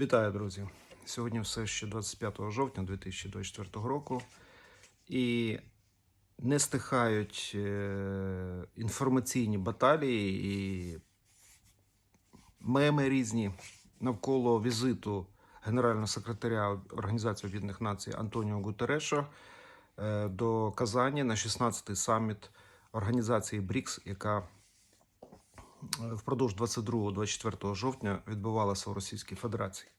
Вітаю, друзі! Сьогодні все ще 25 жовтня 2024 року. І не стихають е, інформаційні баталії і меми різні навколо візиту генерального секретаря Організації Об'єднаних Націй Антоніо Гутереша е, до Казані на 16-й саміт організації БРІКС, яка впродовж 22-24 жовтня відбувалася у Російській Федерації.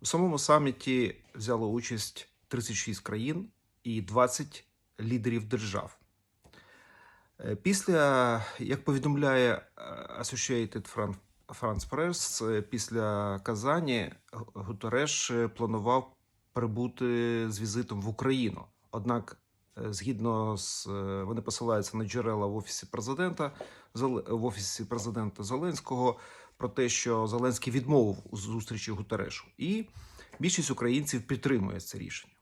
У самому саміті взяло участь 36 країн і 20 лідерів держав. Е, Після, як повідомляє е, Associated Fran- France Press, е, після Казані Гутереш планував прибути з візитом в Україну. Однак, згідно з е, вони посилаються на джерела в офісі президента в офісі президента Зеленського про те, що Зеленський відмовив у зустрічі Гутерешу, і більшість українців підтримує це рішення.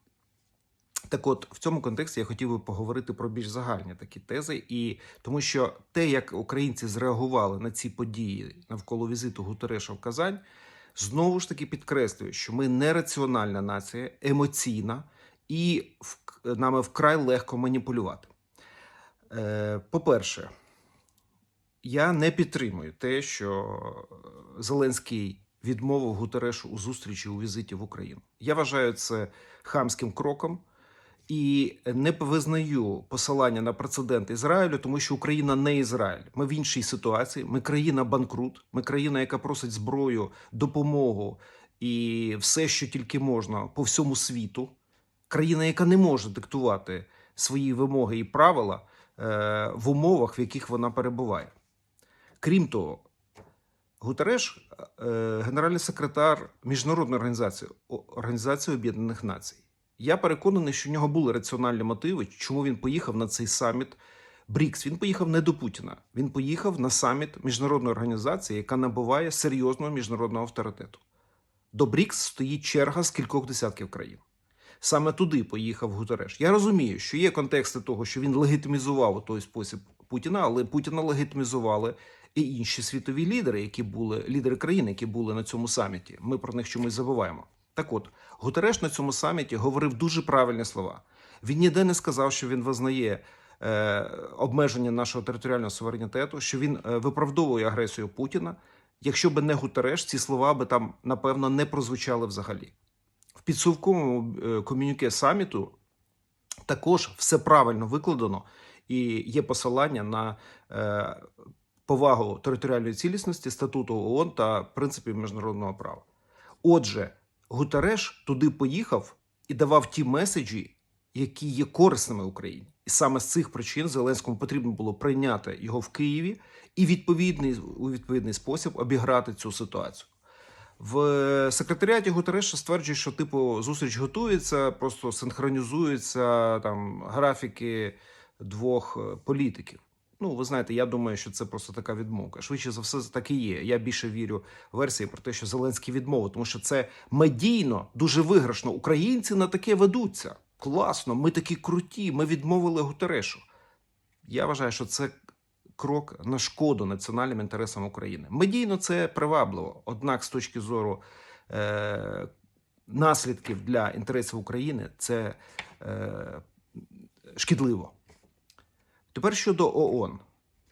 Так от, в цьому контексті я хотів би поговорити про більш загальні такі тези, і тому що те, як українці зреагували на ці події навколо візиту Гутереша в Казань, знову ж таки підкреслює, що ми не раціональна нація, емоційна, і в- нами вкрай легко маніпулювати. Е, По-перше, я не підтримую те, що Зеленський відмовив Гутерешу у зустрічі у візиті в Україну. Я вважаю це хамським кроком і не визнаю посилання на прецедент Ізраїлю, тому що Україна не Ізраїль. Ми в іншій ситуації. Ми країна банкрут, ми країна, яка просить зброю, допомогу і все, що тільки можна по всьому світу. Країна, яка не може диктувати свої вимоги і правила е, в умовах, в яких вона перебуває. Крім того, Гутереш, е, генеральний секретар Міжнародної організації Організації Об'єднаних Націй. Я переконаний, що в нього були раціональні мотиви, чому він поїхав на цей саміт БРІКС. Він поїхав не до Путіна. Він поїхав на саміт міжнародної організації, яка набуває серйозного міжнародного авторитету. До БРІКС стоїть черга з кількох десятків країн. Саме туди поїхав Гутереш. Я розумію, що є контексти того, що він легітимізував той спосіб Путіна, але Путіна легітимізували і інші світові лідери, які були лідери країн, які були на цьому саміті. Ми про них чомусь забуваємо. Так от, Гутереш на цьому саміті говорив дуже правильні слова. Він ніде не сказав, що він визнає е, обмеження нашого територіального суверенітету, що він е, виправдовує агресію Путіна. Якщо би не Гутереш, ці слова би там напевно не прозвучали взагалі. Підсумковому е, комюніке саміту також все правильно викладено і є посилання на е, повагу територіальної цілісності, статуту ООН та принципів міжнародного права. Отже, Гутереш туди поїхав і давав ті меседжі, які є корисними Україні. І саме з цих причин Зеленському потрібно було прийняти його в Києві і відповідний у відповідний спосіб обіграти цю ситуацію. В секретаріаті Гутереша стверджують, що типу зустріч готується, просто синхронізуються там графіки двох е, політиків. Ну, ви знаєте, я думаю, що це просто така відмовка. Швидше за все, так і є. Я більше вірю версії про те, що Зеленський відмовив, тому що це медійно дуже виграшно. Українці на таке ведуться. Класно, ми такі круті. Ми відмовили Гутерешу. Я вважаю, що це крок на шкоду національним інтересам України. Медійно це привабливо. Однак, з точки зору е, наслідків для інтересів України, це е, шкідливо. Тепер щодо ООН.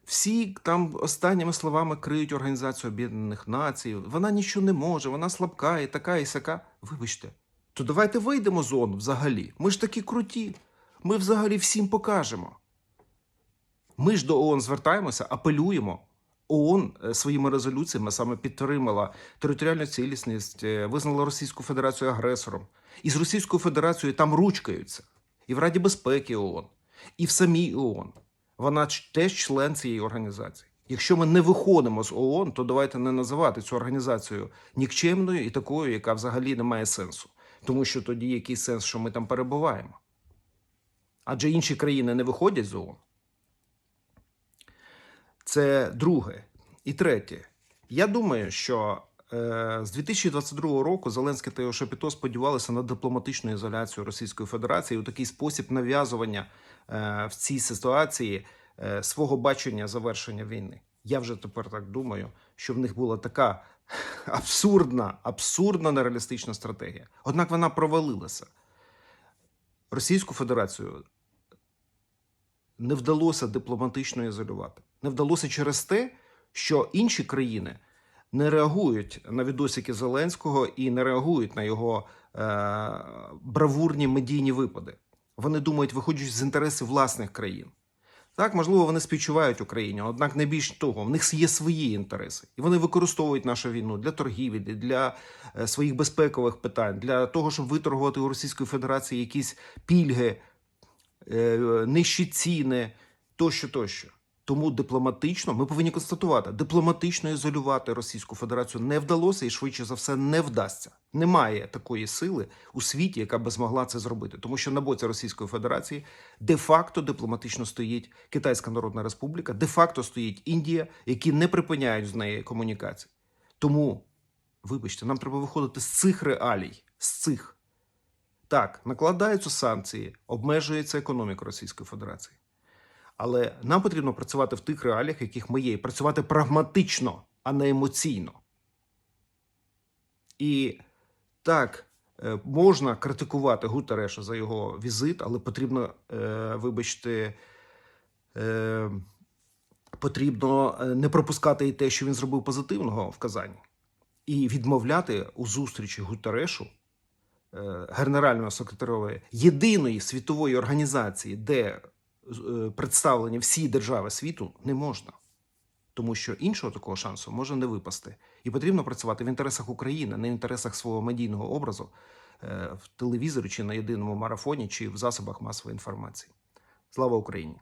Всі там останніми словами криють Організацію Об'єднаних Націй. Вона нічого не може, вона слабка і така, і сяка. Вибачте, то давайте вийдемо з ООН взагалі. Ми ж такі круті. Ми взагалі всім покажемо. Ми ж до ООН звертаємося, апелюємо. ООН е, своїми резолюціями саме підтримала територіальну цілісність, е, визнала Російську Федерацію агресором. І з Російською Федерацією там ручкаються. І в Раді безпеки ООН, і в самій ООН. Вона теж член цієї організації. Якщо ми не виходимо з ООН, то давайте не називати цю організацію нікчемною і такою, яка взагалі не має сенсу. Тому що тоді який сенс, що ми там перебуваємо? Адже інші країни не виходять з ООН. Це друге. І третє. Я думаю, що е, з 2022 року Зеленський та його Шапіто сподівалися на дипломатичну ізоляцію Російської Федерації у такий спосіб нав'язування е, в цій ситуації е, свого бачення завершення війни. Я вже тепер так думаю, що в них була така абсурдна, абсурдна нереалістична стратегія. Однак вона провалилася. Російську Федерацію не вдалося дипломатично ізолювати. Не вдалося через те, що інші країни не реагують на відосики Зеленського і не реагують на його е, бравурні медійні випади. Вони думають, виходячи з інтересів власних країн. Так, можливо, вони співчувають Україні, однак не більш того, в них є свої інтереси, і вони використовують нашу війну для торгівлі, для е, своїх безпекових питань, для того, щоб виторгувати у Російської Федерації якісь пільги, нижчі ціни тощо, тощо. Тому дипломатично ми повинні констатувати, дипломатично ізолювати Російську Федерацію не вдалося і швидше за все не вдасться. Немає такої сили у світі, яка би змогла це зробити, тому що на боці Російської Федерації де-факто дипломатично стоїть Китайська Народна Республіка, де-факто стоїть Індія, які не припиняють з неї комунікації. Тому, вибачте, нам треба виходити з цих реалій, з цих. Так, накладаються санкції, обмежується економіка Російської Федерації. Але нам потрібно працювати в тих реаліях, яких ми є, і працювати прагматично, а не емоційно. І так, е, можна критикувати Гутереша за його візит, але потрібно, е, вибачте, е, потрібно не пропускати і те, що він зробив позитивного в Казані, і відмовляти у зустрічі Гутерешу, генерального секретаря єдиної світової організації, де е, представлені всі держави світу, не можна. Тому що іншого такого шансу може не випасти. І потрібно працювати в інтересах України, не в інтересах свого медійного образу е, в телевізорі чи на єдиному марафоні, чи в засобах масової інформації. Слава Україні!